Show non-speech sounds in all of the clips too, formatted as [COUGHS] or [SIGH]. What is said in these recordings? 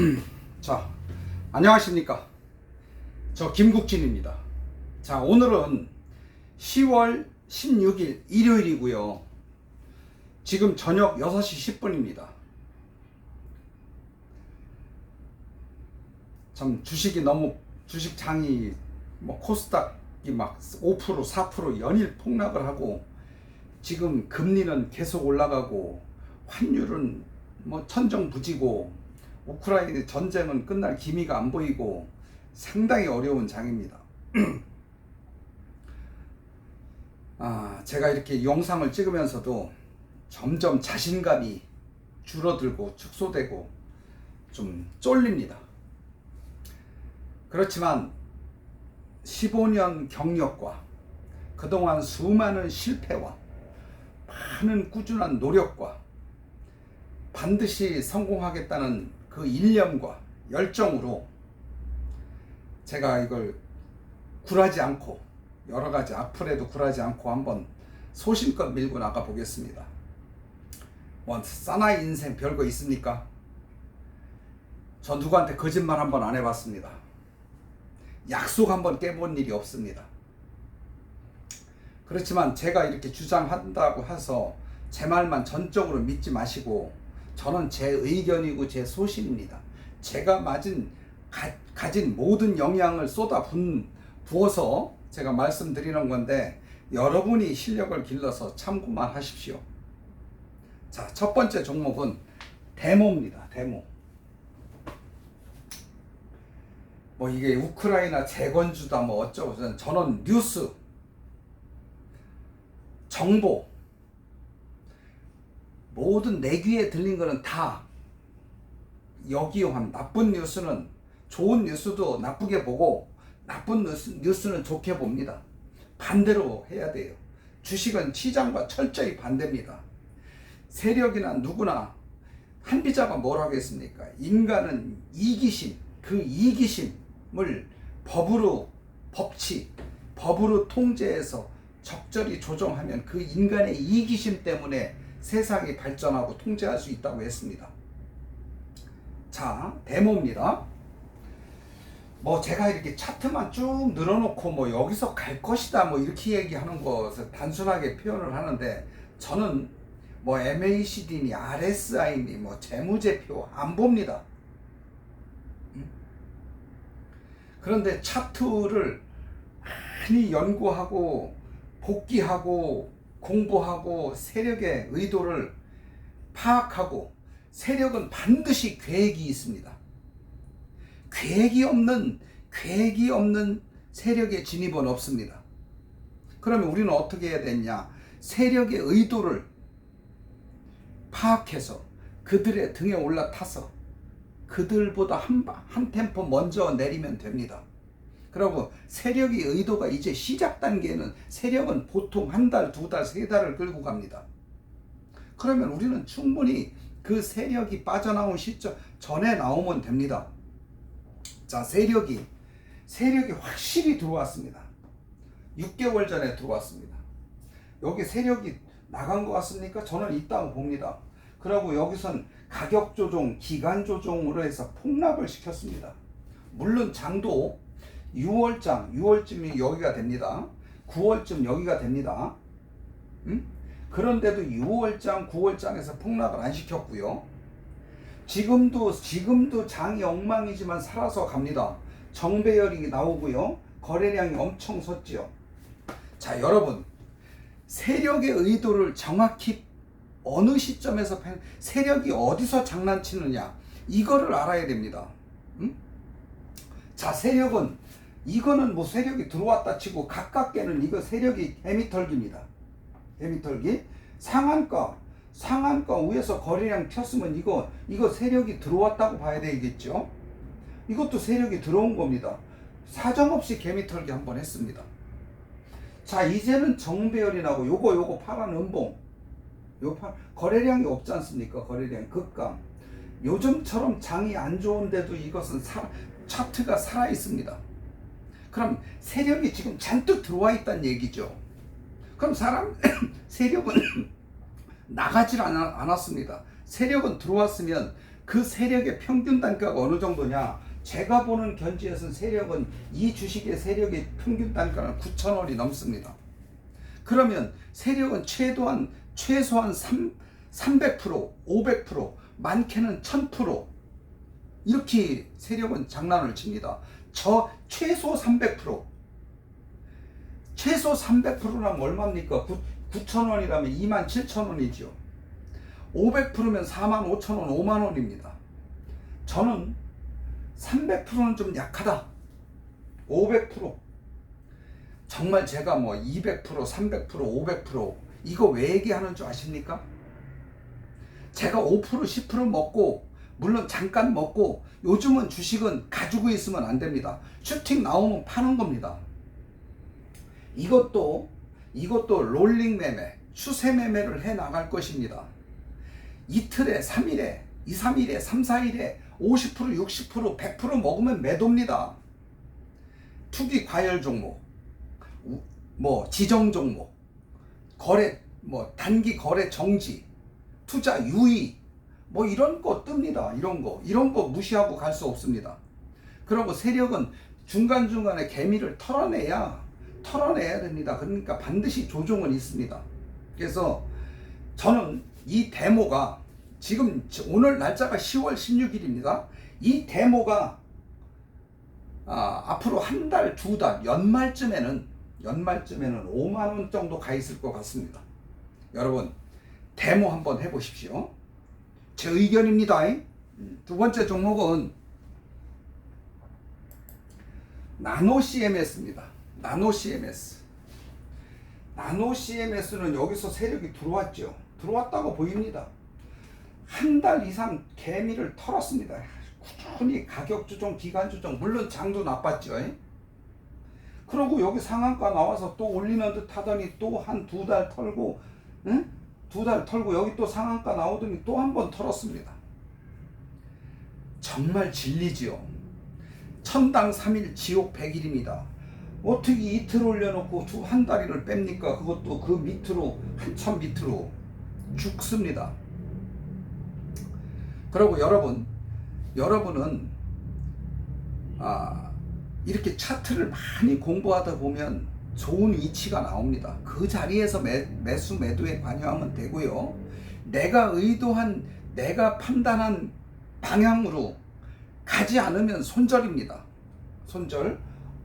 [CLEARS THROAT] 자, 안녕하십니까. 저 김국진입니다. 자, 오늘은 10월 16일 일요일이고요. 지금 저녁 6시 10분입니다. 참 주식이 너무 주식 장이 뭐 코스닥이 막 5% 4% 연일 폭락을 하고 지금 금리는 계속 올라가고 환율은 뭐 천정부지고 우크라이나 전쟁은 끝날 기미가 안 보이고 상당히 어려운 장입니다. [CLEARS THROAT] 아, 제가 이렇게 영상을 찍으면서도 점점 자신감이 줄어들고 축소되고 좀 쫄립니다. 그렇지만 15년 경력과 그동안 수많은 실패와 많은 꾸준한 노력과 반드시 성공하겠다는 그 일념과 열정으로 제가 이걸 굴하지 않고 여러 가지 악플에도 굴하지 않고 한번 소신껏 밀고 나가 보겠습니다. 뭐 사나이 인생 별거 있습니까? 저 누구한테 거짓말 한번 안 해봤습니다. 약속 한번 깨본 일이 없습니다. 그렇지만 제가 이렇게 주장한다고 해서 제 말만 전적으로 믿지 마시고 저는 제 의견이고 제 소신입니다. 제가 맞은 가, 진 모든 영향을 쏟아 분, 부어서 제가 말씀드리는 건데 여러분이 실력을 길러서 참고만 하십시오. 자, 첫 번째 종목은 데모입니다. 데모. 뭐 이게 우크라이나 재건주다 뭐 어쩌고 저는 뉴스 정보 모든 내 귀에 들린 거는 다 여기요한 나쁜 뉴스는 좋은 뉴스도 나쁘게 보고 나쁜 뉴스, 뉴스는 좋게 봅니다. 반대로 해야 돼요. 주식은 시장과 철저히 반대입니다. 세력이나 누구나 한비자가 뭘 하겠습니까? 인간은 이기심, 그 이기심을 법으로 법치, 법으로 통제해서 적절히 조정하면 그 인간의 이기심 때문에 세상이 발전하고 통제할 수 있다고 했습니다. 자, 데모입니다. 뭐 제가 이렇게 차트만 쭉 늘어놓고 뭐 여기서 갈 것이다 뭐 이렇게 얘기하는 것을 단순하게 표현을 하는데 저는 뭐 MACD니 RSI니 뭐 재무제표 안 봅니다. 음? 그런데 차트를 많이 연구하고 복귀하고 공부하고 세력의 의도를 파악하고 세력은 반드시 계획이 있습니다. 계획이 없는 계획이 없는 세력의 진입은 없습니다. 그러면 우리는 어떻게 해야 되냐? 세력의 의도를 파악해서 그들의 등에 올라타서 그들보다 한, 한 템포 먼저 내리면 됩니다. 그리고 세력의 의도가 이제 시작 단계는 세력은 보통 한 달, 두 달, 세 달을 끌고 갑니다. 그러면 우리는 충분히 그 세력이 빠져나온 시점 전에 나오면 됩니다. 자, 세력이 세력이 확실히 들어왔습니다. 6개월 전에 들어왔습니다. 여기 세력이 나간 것 같습니까? 저는 있다고 봅니다. 그리고 여기선 가격 조정, 기간 조정으로 해서 폭락을 시켰습니다. 물론 장도 6월장, 6월쯤이 여기가 됩니다. 9월쯤 여기가 됩니다. 음? 그런데도 6월장, 9월장에서 폭락을 안 시켰고요. 지금도 지금도 장이 엉망이지만 살아서 갑니다. 정배열이 나오고요. 거래량이 엄청 섰지요. 자, 여러분. 세력의 의도를 정확히 어느 시점에서 세력이 어디서 장난치느냐 이거를 알아야 됩니다. 음? 자, 세력은 이거는 뭐 세력이 들어왔다 치고 가깝게는 이거 세력이 해미털기입니다. 해미털기 상한가 상한가 위에서 거래량 폈으면 이거 이거 세력이 들어왔다고 봐야 되겠죠. 이것도 세력이 들어온 겁니다. 사정없이 개미털기 한번 했습니다. 자 이제는 정배열이 나고 요거 요거 파란 음봉 요 파, 거래량이 없지 않습니까? 거래량 급감 요즘처럼 장이 안 좋은데도 이것은 사, 차트가 살아 있습니다. 그럼 세력이 지금 잔뜩 들어와 있다는 얘기죠. 그럼 사람 [COUGHS] 세력은 [COUGHS] 나가질 않았습니다. 세력은 들어왔으면 그 세력의 평균 단가가 어느 정도냐? 제가 보는 견지에서는 세력은 이 주식의 세력의 평균 단가는 9천 원이 넘습니다. 그러면 세력은 최소한 최소한 3, 300%, 500%, 많게는 1000% 이렇게 세력은 장난을 칩니다. 저 최소 300% 최소 300%라면 얼마입니까? 9, 9천 원이라면 2만 7천 원이죠. 500%면 4만 5천 원, 5만 원입니다. 저는 300%는 좀 약하다. 500% 정말 제가 뭐 200%, 300%, 500% 이거 왜 얘기하는 줄 아십니까? 제가 5%, 10% 먹고 물론 잠깐 먹고 요즘은 주식은 가지고 있으면 안 됩니다. 슈팅 나오면 파는 겁니다. 이것도 이것도 롤링 매매, 추세 매매를 해 나갈 것입니다. 이틀에 3일에 2, 3일에 3, 4일에 50%, 60%, 100% 먹으면 매도입니다. 투기 과열 종목, 우- 뭐 지정 종목, 거래 뭐 단기 거래 정지, 투자 유의 뭐 이런 거 뜹니다. 이런 거 이런 거 무시하고 갈 수 없습니다. 그리고 세력은 중간 중간에 개미를 털어내야 털어내야 됩니다. 그러니까 반드시 조종은 있습니다. 그래서 저는 이 데모가 지금 오늘 날짜가 10월 16일입니다. 이 데모가 아, 앞으로 한 달, 두 달, 연말쯤에는 연말쯤에는 5만 원 정도 가 있을 것 같습니다. 여러분 데모 한번 해보십시오. 제 의견입니다. 두 번째 종목은 나노 CMS입니다. 나노 CMS. 나노 CMS는 여기서 세력이 들어왔죠. 들어왔다고 보입니다. 한 달 이상 개미를 털었습니다. 꾸준히 가격 조정, 기간 조정, 물론 장도 나빴죠. 그러고 여기 상한가 나와서 또 올리는 듯 하더니 또 한 두 달 털고, 응? 두 달 털고 여기 또 상한가 나오더니 또 한 번 털었습니다. 정말 진리지요. 천당 3일 지옥 100일입니다. 어떻게 이틀 올려놓고 두 한 다리를 뺍니까? 그것도 그 밑으로 한참 밑으로 죽습니다. 그리고 여러분, 여러분은 아, 이렇게 차트를 많이 공부하다 보면 좋은 위치가 나옵니다. 그 자리에서 매, 매수 매도에 관여하면 되고요. 내가 의도한 내가 판단한 방향으로 가지 않으면 손절입니다. 손절.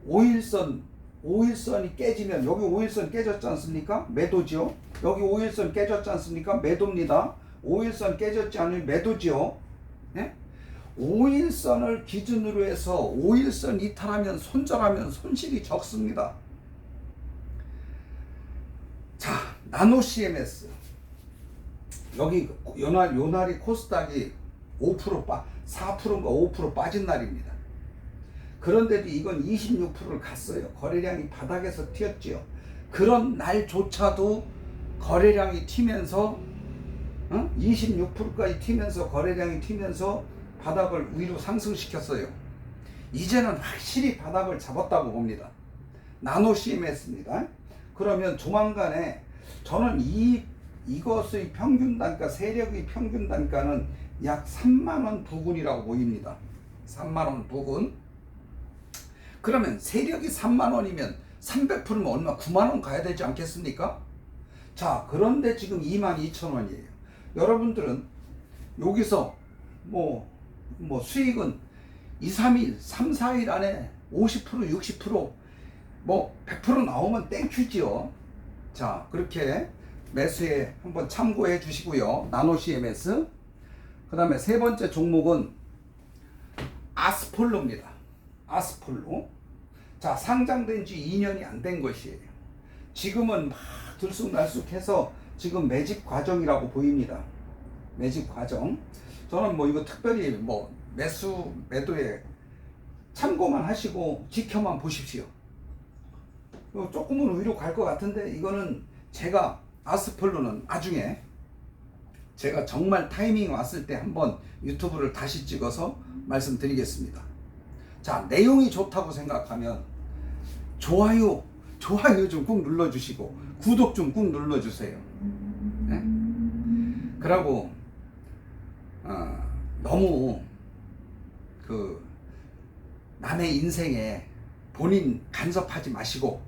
5일선 5일선이 깨지면 여기 5일선 깨졌지 않습니까? 매도죠. 여기 5일선 깨졌지 않습니까? 매도입니다. 5일선 깨졌지 않으면 매도죠. 네? 5일선을 기준으로 해서 5일선 이탈하면 손절하면 손실이 적습니다. 자, 나노 CMS. 여기 요날 요날이 코스닥이 5% 빠, 4%인가 5% 빠진 날입니다. 그런데도 이건 26%를 갔어요. 거래량이 바닥에서 튀었지요. 그런 날조차도 거래량이 튀면서 어? 26%까지 튀면서 거래량이 튀면서 바닥을 위로 상승시켰어요. 이제는 확실히 바닥을 잡았다고 봅니다. 나노 CMS입니다. 그러면 조만간에 저는 이 이것의 평균 단가 세력의 평균 단가는 약 3만 원 부근이라고 보입니다. 3만 원 부근. 그러면 세력이 3만 원이면 300%면 얼마 9만 원 가야 되지 않겠습니까? 자, 그런데 지금 2만 2천 원이에요. 여러분들은 여기서 뭐, 뭐 수익은 2, 3일, 3, 4일 안에 50%, 60%뭐 100% 나오면 땡큐지요. 자, 그렇게 매수에 한번 참고해 주시고요. 나노 CMS. 그 다음에 세 번째 종목은 아스폴로입니다. 아스폴로. 자, 상장된 지 2년이 안 된 것이에요. 지금은 막 들쑥날쑥해서 지금 매집 과정이라고 보입니다. 매집 과정. 저는 뭐 이거 특별히 뭐 매수, 매도에 참고만 하시고 지켜만 보십시오. 어, 조금은 위로 갈 것 같은데 이거는 제가 아스폴로는 나중에 제가 정말 타이밍이 왔을 때 한번 유튜브를 다시 찍어서 말씀드리겠습니다. 자, 내용이 좋다고 생각하면 좋아요, 좋아요 좀 꾹 눌러주시고 구독 좀 꾹 눌러주세요. 네? 그리고 어, 너무 그 남의 인생에 본인 간섭하지 마시고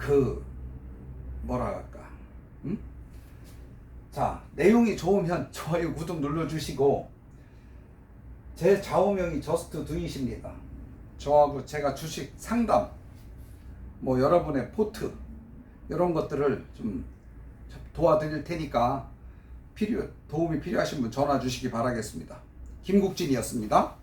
그 뭐라 할까? 음? 자 내용이 좋으면 좋아요 구독 눌러주시고 제 좌우명이 저스트 두이십니다. 저하고 제가 주식 상담 뭐 여러분의 포트 이런 것들을 좀 도와드릴 테니까 필요 도움이 필요하신 분 전화 주시기 바라겠습니다. 김국진이었습니다